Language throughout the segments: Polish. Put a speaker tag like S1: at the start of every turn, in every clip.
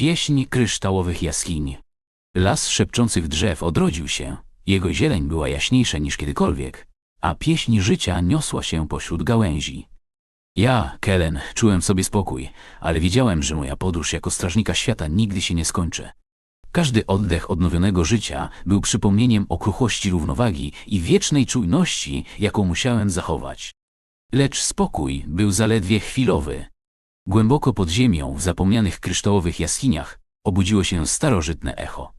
S1: Pieśń kryształowych jaskiń. Las szepczących drzew odrodził się. Jego zieleń była jaśniejsza niż kiedykolwiek, a pieśń życia niosła się pośród gałęzi. Ja, Kellen, czułem sobie spokój, ale wiedziałem, że moja podróż jako strażnika świata nigdy się nie skończy. Każdy oddech odnowionego życia był przypomnieniem o kruchości równowagi i wiecznej czujności, jaką musiałem zachować. Lecz spokój był zaledwie chwilowy. Głęboko pod ziemią, w zapomnianych kryształowych jaskiniach, obudziło się starożytne echo.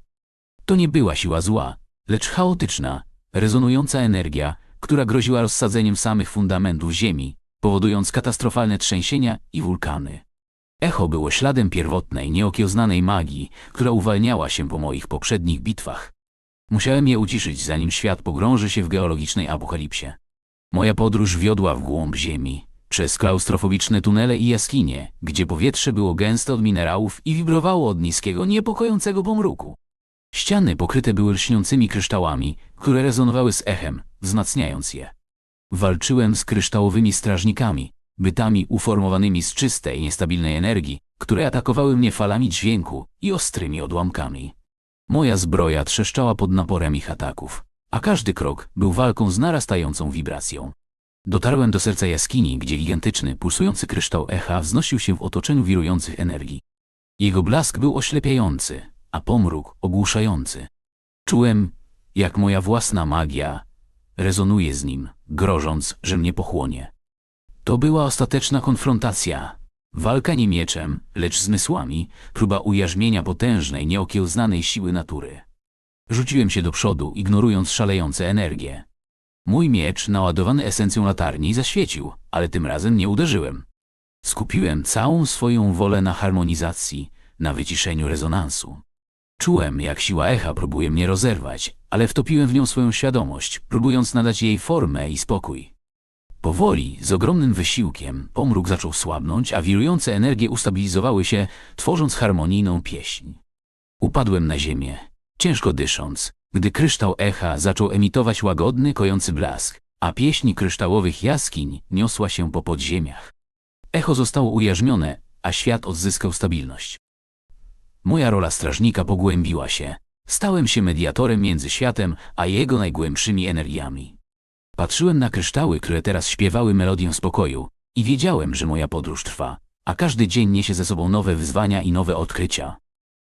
S1: To nie była siła zła, lecz chaotyczna, rezonująca energia, która groziła rozsadzeniem samych fundamentów ziemi, powodując katastrofalne trzęsienia i wulkany. Echo było śladem pierwotnej, nieokiełznanej magii, która uwalniała się po moich poprzednich bitwach. Musiałem je uciszyć, zanim świat pogrąży się w geologicznej apokalipsie. Moja podróż wiodła w głąb ziemi, przez klaustrofobiczne tunele i jaskinie, gdzie powietrze było gęste od minerałów i wibrowało od niskiego, niepokojącego pomruku. Ściany pokryte były lśniącymi kryształami, które rezonowały z echem, wzmacniając je. Walczyłem z kryształowymi strażnikami, bytami uformowanymi z czystej, niestabilnej energii, które atakowały mnie falami dźwięku i ostrymi odłamkami. Moja zbroja trzeszczała pod naporem ich ataków, a każdy krok był walką z narastającą wibracją. Dotarłem do serca jaskini, gdzie gigantyczny, pulsujący kryształ echa wznosił się w otoczeniu wirujących energii. Jego blask był oślepiający, a pomruk ogłuszający. Czułem, jak moja własna magia rezonuje z nim, grożąc, że mnie pochłonie. To była ostateczna konfrontacja. Walka nie mieczem, lecz zmysłami, próba ujarzmienia potężnej, nieokiełznanej siły natury. Rzuciłem się do przodu, ignorując szalejące energie. Mój miecz, naładowany esencją latarni, zaświecił, ale tym razem nie uderzyłem. Skupiłem całą swoją wolę na harmonizacji, na wyciszeniu rezonansu. Czułem, jak siła echa próbuje mnie rozerwać, ale wtopiłem w nią swoją świadomość, próbując nadać jej formę i spokój. Powoli, z ogromnym wysiłkiem, pomruk zaczął słabnąć, a wirujące energie ustabilizowały się, tworząc harmonijną pieśń. Upadłem na ziemię, ciężko dysząc, gdy kryształ echa zaczął emitować łagodny, kojący blask, a pieśń kryształowych jaskiń niosła się po podziemiach. Echo zostało ujarzmione, a świat odzyskał stabilność. Moja rola strażnika pogłębiła się. Stałem się mediatorem między światem a jego najgłębszymi energiami. Patrzyłem na kryształy, które teraz śpiewały melodię spokoju i wiedziałem, że moja podróż trwa, a każdy dzień niesie ze sobą nowe wyzwania i nowe odkrycia.